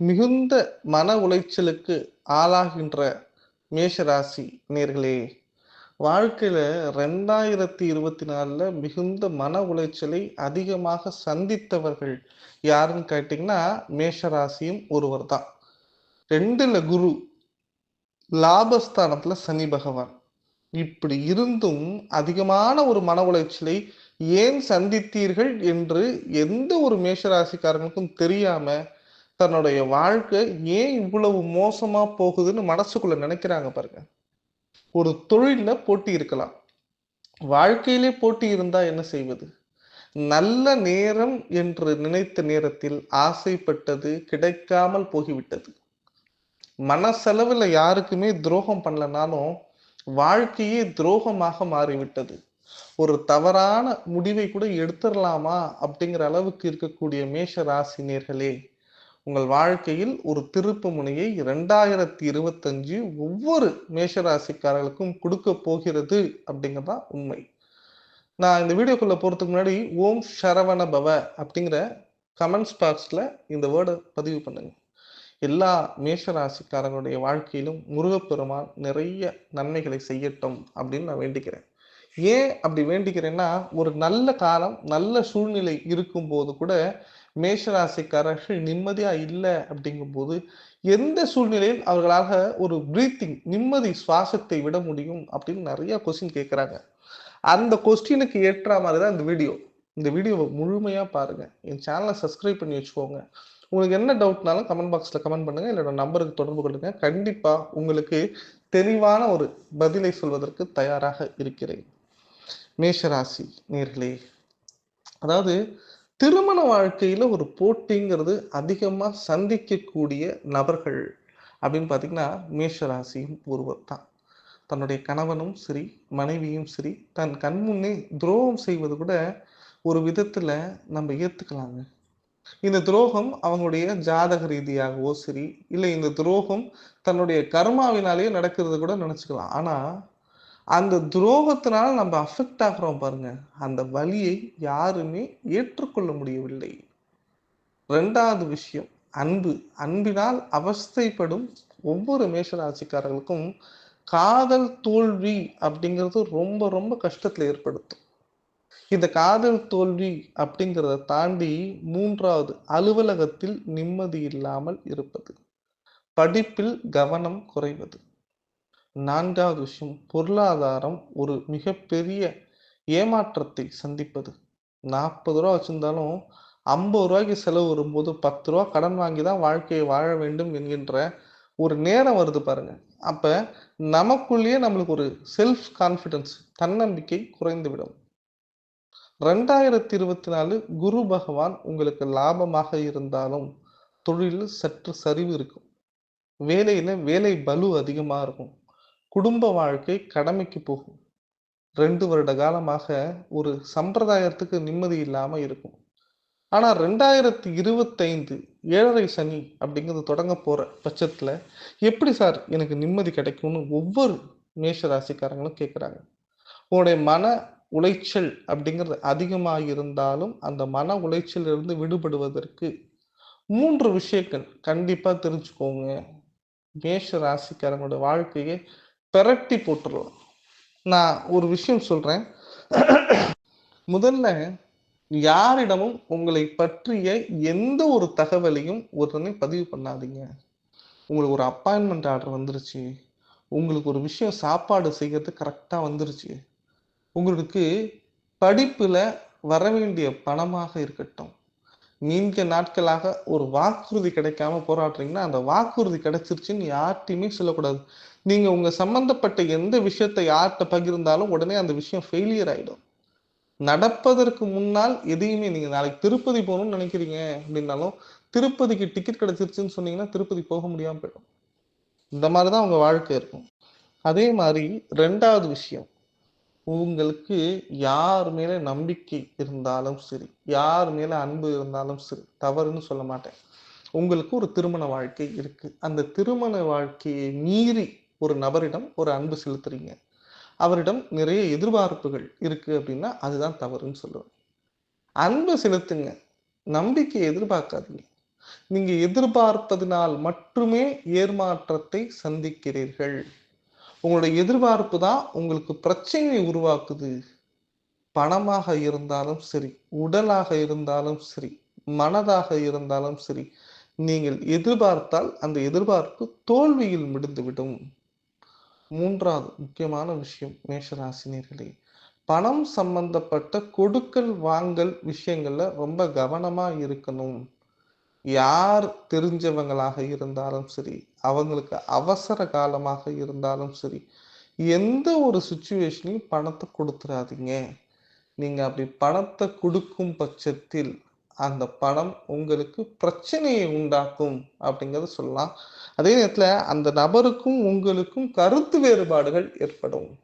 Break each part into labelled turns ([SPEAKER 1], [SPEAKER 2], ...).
[SPEAKER 1] மிகுந்த மன உளைச்சலுக்கு ஆளாகின்ற மேஷராசி நேர்களே வாழ்க்கையில் ரெண்டாயிரத்தி இருபத்தி நாலில் மிகுந்த மன உளைச்சலை அதிகமாக சந்தித்தவர்கள் யாருன்னு கேட்டிங்கன்னா மேஷராசியும் ஒருவர் தான். ரெண்டில் குரு லாபஸ்தானத்தில் சனி பகவான். இப்படி இருந்தும் அதிகமான ஒரு மன உளைச்சலை ஏன் சந்தித்தீர்கள் என்று எந்த ஒரு மேஷராசிக்காரங்களுக்கும் தெரியாமல் தன்னுடைய வாழ்க்கை ஏன் இவ்வளவு மோசமா போகுதுன்னு மனசுக்குள்ள நினைக்கிறாங்க பாருங்க. ஒரு தொழில போட்டி இருக்கலாம். வாழ்க்கையிலே போட்டி இருந்தா என்ன செய்வது? நல்ல நேரம் என்று நினைத்த நேரத்தில் ஆசைப்பட்டது கிடைக்காமல் போகிவிட்டது. மனசெலவுல யாருக்குமே துரோகம் பண்ணலனாலும் வாழ்க்கையே துரோகமாக மாறிவிட்டது. ஒரு தவறான முடிவை கூட எடுத்துடலாமா அப்படிங்கிற அளவுக்கு இருக்கக்கூடிய மேஷ ராசினியர்களே உங்கள் வாழ்க்கையில் ஒரு திருப்பு முனையை இரண்டாயிரத்தி இருபத்தஞ்சு ஒவ்வொரு மேஷராசிக்காரர்களுக்கும் கொடுக்க போகிறது அப்படிங்கிறதா உண்மை. நான் இந்த வீடியோக்குள்ள போறதுக்கு முன்னாடி ஓம் சரவண பவ அப்படிங்கிற கமெண்ட்ஸ் பாக்ஸ்ல இந்த வேர்டை பதிவு பண்ணுங்க. எல்லா மேஷராசிக்காரங்களுடைய வாழ்க்கையிலும் முருகப்பெருமான் நிறைய நன்மைகளை செய்யட்டும் அப்படின்னு நான் வேண்டிக்கிறேன். ஏன் அப்படி வேண்டிக்கிறேன்னா ஒரு நல்ல காலம் நல்ல சூழ்நிலை இருக்கும் போது கூட மேஷராசிக்காரர்கள் நிம்மதியா இல்லை அப்படிங்கும்போது எந்த சூழ்நிலையில் அவர்களாக ஒரு பிரீத்திங் நிம்மதி சுவாசத்தை விட முடியும் அப்படின்னு நிறைய கொஸ்டின் கேட்குறாங்க அந்த கொஸ்டினுக்கு ஏற்ற மாதிரி தான் இந்த வீடியோ இந்த வீடியோவை முழுமையாக பாருங்க. என் சேனலை சப்ஸ்கிரைப் பண்ணி வச்சுக்கோங்க. உங்களுக்கு என்ன டவுட்னாலும் கமெண்ட் பாக்ஸில் கமெண்ட் பண்ணுங்க. என்னோட நம்பருக்கு தொடர்பு கொள்ளுங்க. கண்டிப்பாக உங்களுக்கு தெளிவான ஒரு பதிலை சொல்வதற்கு தயாராக இருக்கிறேன். மேஷராசி நேர்களே அதாவது திருமண வாழ்க்கையில் ஒரு போட்டிங்கிறது அதிகமாக சந்திக்கக்கூடிய நபர்கள் அப்படின்னு பார்த்தீங்கன்னா மேஷராசியும் ஒருவர் தான். தன்னுடைய கணவனும் சரி மனைவியும் சரி தன் கண் முன்னே துரோகம் செய்வது கூட ஒரு விதத்தில் நம்ம ஏற்றுக்கலாங்க இந்த துரோகம் அவங்களுடைய ஜாதக ரீதியாகவோ சரி இல்லை இந்த துரோகம் தன்னுடைய கர்மாவினாலேயே நடக்கிறது கூட நினச்சிக்கலாம். ஆனால் அந்த துரோகத்தினால நம்ம அஃபெக்ட் ஆகிறோம் பாருங்க. அந்த வழியை யாருமே ஏற்றுக்கொள்ள முடியவில்லை. ரெண்டாவது விஷயம் அன்பு. அன்பினால் அவஸ்தைப்படும் ஒவ்வொரு மேஷராசிக்காரர்களுக்கும் காதல் தோல்வி அப்படிங்கிறது ரொம்ப ரொம்ப கஷ்டத்தில் ஏற்படுத்தும். இந்த காதல் தோல்வி அப்படிங்கிறத தாண்டி மூன்றாவது அலுவலகத்தில் நிம்மதி இல்லாமல் இருப்பது. படிப்பில் கவனம் குறைவது. நான்காவது விஷயம் பொருளாதாரம் ஒரு மிகப்பெரிய ஏமாற்றத்தை சந்திப்பது. நாற்பது ரூபா வச்சிருந்தாலும் ஐம்பது ரூபாய்க்கு செலவு வரும்போது பத்து ரூபா கடன் வாங்கி தான் வாழ்க்கையை வாழ வேண்டும் என்கின்ற ஒரு நேரம் வருது பாருங்க. அப்போ நமக்குள்ளேயே நம்மளுக்கு ஒரு செல்ஃப் கான்ஃபிடன்ஸ் தன்னம்பிக்கை குறைந்துவிடும். ரெண்டாயிரத்தி இருபத்தி நாலு குரு பகவான் உங்களுக்கு லாபமாக இருந்தாலும் தொழிலில் சற்று சரிவு இருக்கும். வேலையில் வேலை பலு அதிகமாக இருக்கும். குடும்ப வாழ்க்கை கடமைக்கு போகும். ரெண்டு வருட காலமாக ஒரு சம்பிரதாயத்துக்கு நிம்மதி இல்லாம இருக்கும். ஆனா ரெண்டாயிரத்தி இருபத்தைந்து ஏழரை சனி அப்படிங்கிறது தொடங்க போற பட்சத்துல எப்படி சார் எனக்கு நிம்மதி கிடைக்கும்னு ஒவ்வொரு மேஷ ராசிக்காரங்களும் கேட்குறாங்க உன்னுடைய மன உளைச்சல் அப்படிங்கிறது அதிகமாக இருந்தாலும் அந்த மன உளைச்சல் இருந்து விடுபடுவதற்கு மூன்று விஷயங்கள் கண்டிப்பா தெரிஞ்சுக்கோங்க. மேஷ ராசிக்காரங்களோட வாழ்க்கையை பெரட்டி போட்டுருவோம் நான் ஒரு விஷயம் சொல்கிறேன் முதல்ல யாரிடமும் உங்களை பற்றிய எந்த ஒரு தகவலையும் உடனே பதிவு பண்ணாதீங்க. உங்களுக்கு ஒரு அப்பாயின்மெண்ட் ஆர்டர் வந்துருச்சு. உங்களுக்கு ஒரு விஷயம் சாப்பாடு செய்கிறது கரெக்டாக வந்துருச்சு. உங்களுக்கு படிப்பில் வர வேண்டிய பணமாக இருக்கட்டும். நீண்ட நாட்களாக ஒரு வாக்குறுதி கிடைக்காம போராடுறீங்கன்னா அந்த வாக்குறுதி கிடைச்சிருச்சுன்னு யார்ட்டையுமே சொல்லக்கூடாது. நீங்க உங்க சம்பந்தப்பட்ட எந்த விஷயத்தை யார்கிட்ட பகிர்ந்தாலும் உடனே அந்த விஷயம் ஃபெயிலியர் ஆயிடும். நடப்பதற்கு முன்னால் எதையுமே நீங்க நாளைக்கு திருப்பதி போகணும்னு நினைக்கிறீங்க அப்படின்னாலும் திருப்பதிக்கு டிக்கெட் கிடைச்சிருச்சுன்னு சொன்னீங்கன்னா திருப்பதி போக முடியாம போயிடும். இந்த மாதிரிதான் உங்க வாழ்க்கை இருக்கும். அதே மாதிரி ரெண்டாவது விஷயம். உங்களுக்கு யார் மேல நம்பிக்கை இருந்தாலும் சரி யார் மேல அன்பு இருந்தாலும் சரி தவறுன்னு சொல்ல மாட்டேன். உங்களுக்கு ஒரு திருமண வாழ்க்கை இருக்கு. அந்த திருமண வாழ்க்கையை மீறி ஒரு நபரிடம் ஒரு அன்பு செலுத்துறீங்க. அவரிடம் நிறைய எதிர்பார்ப்புகள் இருக்கு அப்படின்னா அதுதான் தவறுன்னு சொல்லுவேன். அன்பு செலுத்துங்க. நம்பிக்கை எதிர்பார்க்காதீங்க. நீங்க எதிர்பார்ப்பதினால் மட்டுமே ஏமாற்றத்தை சந்திக்கிறீர்கள். உங்களுடைய எதிர்பார்ப்பு தான் உங்களுக்கு பிரச்சனையை உருவாக்குது. பணமாக இருந்தாலும் சரி உடலாக இருந்தாலும் சரி மனதாக இருந்தாலும் சரி நீங்கள் எதிர்பார்த்தால் அந்த எதிர்பார்ப்பு தோல்வியில் முடிந்துவிடும். மூன்றாவது முக்கியமான விஷயம் மேஷராசினியர்களே. பணம் சம்பந்தப்பட்ட கொடுக்கல் வாங்கல் விஷயங்கள்ல ரொம்ப கவனமா இருக்கணும். யார் தெரிஞ்சவங்களாக இருந்தாலும் சரி அவங்களுக்கு அவசர காலமாக இருந்தாலும் சரி எந்த ஒரு சுச்சுவேஷனையும் பணத்தை கொடுத்துடாதீங்க நீங்கள் அப்படி பணத்தை கொடுக்கும் பட்சத்தில் அந்த பணம் உங்களுக்கு பிரச்சனையை உண்டாக்கும் அப்படிங்கிறத சொல்லலாம். அதே நேரத்தில் அந்த நபருக்கும் உங்களுக்கும் கருத்து வேறுபாடுகள் ஏற்படும்.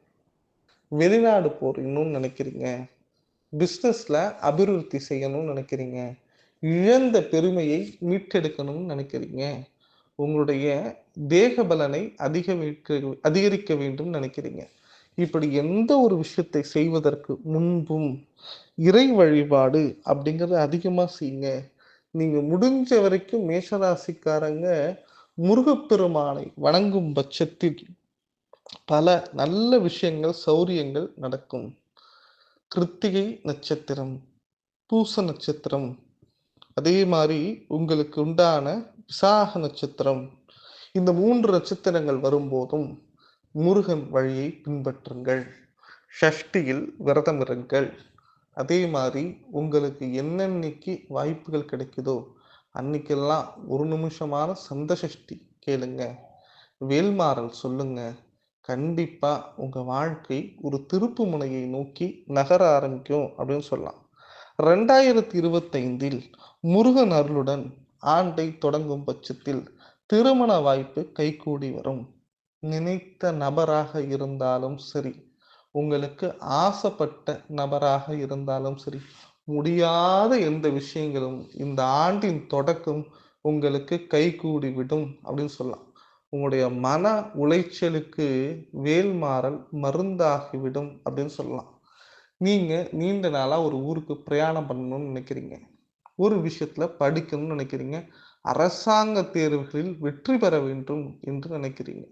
[SPEAKER 1] வெளிநாடு போறீங்கன்னு நினைக்கிறீங்க. பிஸ்னஸில் அபிவிருத்தி செய்யணும்னு நினைக்கிறீங்க. இழந்த பெருமையை மீட்டெடுக்கணும்னு நினைக்கிறீங்க? உங்களுடைய தேக பலனை அதிகரிக்க அதிகரிக்க வேண்டும் நினைக்கிறீங்க. இப்படி எந்த ஒரு விஷயத்தை செய்வதற்கு முன்பும் இறை வழிபாடு அப்படிங்கிறத அதிகமாக செய்யுங்க. நீங்கள் முடிஞ்ச வரைக்கும் மேஷராசிக்காரங்க முருகப்பெருமானை வணங்கும் பட்சத்தில் பல நல்ல விஷயங்கள் சௌரியங்கள் நடக்கும். கிருத்திகை நட்சத்திரம் பூச நட்சத்திரம் அதே மாதிரி உங்களுக்கு உண்டான விசாக நட்சத்திரம். இந்த மூன்று நட்சத்திரங்கள் வரும்போதும் முருகன் வழியை பின்பற்றுங்கள். ஷஷ்டியில் விரதம் இருங்கள். அதே மாதிரி உங்களுக்கு என்னென்னைக்கு வாய்ப்புகள் கிடைக்குதோ அன்னைக்கெல்லாம் ஒரு நிமிஷமான சந்த சஷ்டி கேளுங்க. வேல்மாறல் சொல்லுங்க. கண்டிப்பாக உங்கள் வாழ்க்கை ஒரு திருப்பு முனையை நோக்கி நகர ஆரம்பிக்கும் அப்படின்னு சொல்லலாம். ரெண்டாயிரத்தி இருபத்தைந்தில் முருகன் அருளுடன் ஆண்டை தொடங்கும் பட்சத்தில் திருமண வாய்ப்பு கைகூடி வரும். நினைத்த நபராக இருந்தாலும் சரி உங்களுக்கு ஆசைப்பட்ட நபராக இருந்தாலும் சரி முடியாத எந்த விஷயங்களும் இந்த ஆண்டின் தொடக்கம் உங்களுக்கு கைகூடி விடும் அப்படின்னு சொல்லலாம். உங்களுடைய மன உளைச்சலுக்கு வேல்மாறல் மருந்தாகிவிடும் அப்படின்னு சொல்லலாம். நீங்கள் நீண்ட நாளாக ஒரு ஊருக்கு பிரயாணம் பண்ணணும்னு நினைக்கிறீங்க. ஒரு விஷயத்தில் படிக்கணும்னு நினைக்கிறீங்க. அரசாங்க தேர்வுகளில் வெற்றி பெற வேண்டும் என்று நினைக்கிறீங்க.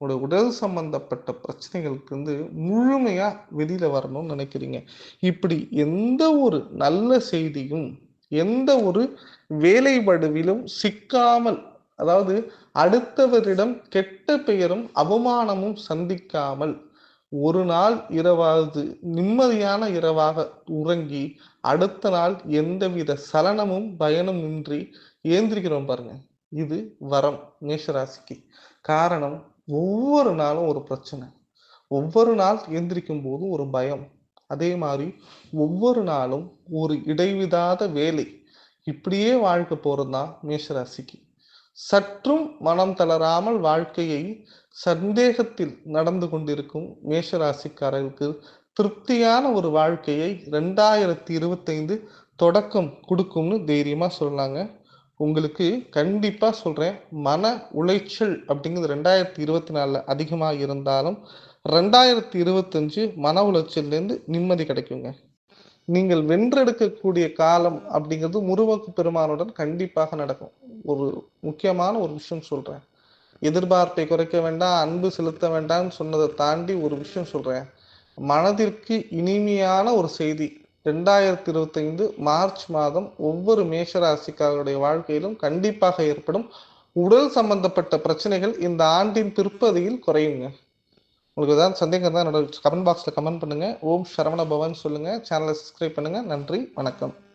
[SPEAKER 1] உங்களோட உடல் சம்பந்தப்பட்ட பிரச்சனைகளுக்கு வந்து முழுமையாக வெளியில் வரணும்னு நினைக்கிறீங்க. இப்படி எந்த ஒரு நல்ல செய்தியும் எந்த ஒரு வேலைபடுவிலும் சிக்காமல் அதாவது அடுத்தவரிடம் கெட்ட பெயரும் அவமானமும் சந்திக்காமல் ஒரு நாள் இரவாவது நிம்மதியான இரவாக உறங்கி அடுத்த நாள் எந்தவித சலனமும் பயனும் இன்றி ஏந்திரிக்கிறோம் பாருங்க. இது வரம் மேஷராசிக்கு. காரணம் ஒவ்வொரு நாளும் ஒரு பிரச்சனை. ஒவ்வொரு நாள் எந்திரிக்கும் போது ஒரு பயம். அதே மாதிரி ஒவ்வொரு நாளும் ஒரு இடைவிடாத வேலை. இப்படியே வாழ்க்கை போறதுதான் மேஷராசிக்கு. சற்றும் மனம் தளராமல் வாழ்க்கையை சந்தேகத்தில் நடந்து கொண்டிருக்கும் மேஷராசிக்காரர்களுக்கு திருப்தியான ஒரு வாழ்க்கையை ரெண்டாயிரத்தி இருபத்தைந்து தொடக்கம் கொடுக்கும்னு தைரியமாக சொல்லலாங்க உங்களுக்கு கண்டிப்பாக சொல்கிறேன் மன உளைச்சல் அப்படிங்கிறது ரெண்டாயிரத்தி இருபத்தி நாலில் அதிகமாக இருந்தாலும் ரெண்டாயிரத்தி இருபத்தஞ்சு மன உளைச்சல்லேருந்து நிம்மதி கிடைக்குங்க. நீங்கள் வென்றெடுக்கக்கூடிய காலம் அப்படிங்கிறது முருவக்கு பெருமானுடன் கண்டிப்பாக நடக்கும். ஒரு முக்கியமான ஒரு விஷயம் சொல்கிறேன் எதிர்பார்ப்பை குறைக்க வேண்டாம் அன்பு செலுத்த வேண்டாம்னு சொன்னதை தாண்டி ஒரு விஷயம் சொல்கிறேன் மனதிற்கு இனிமையான ஒரு செய்தி. ரெண்டாயிரத்தி இருபத்தைந்து மார்ச் மாதம் ஒவ்வொரு மேஷராசிக்காரருடைய வாழ்க்கையிலும் கண்டிப்பாக ஏற்படும் உடல் சம்பந்தப்பட்ட பிரச்சனைகள் இந்த ஆண்டின் பிற்பதியில் குறையுங்க. உங்களுக்கு ஏதாவது சந்தேகம் தான் என்னோட கமெண்ட் பாக்ஸில் கமெண்ட் பண்ணுங்கள் ஓம் சரவண பவன் சொல்லுங்கள் சேனலை சப்ஸ்கிரைப் பண்ணுங்கள் நன்றி. வணக்கம்.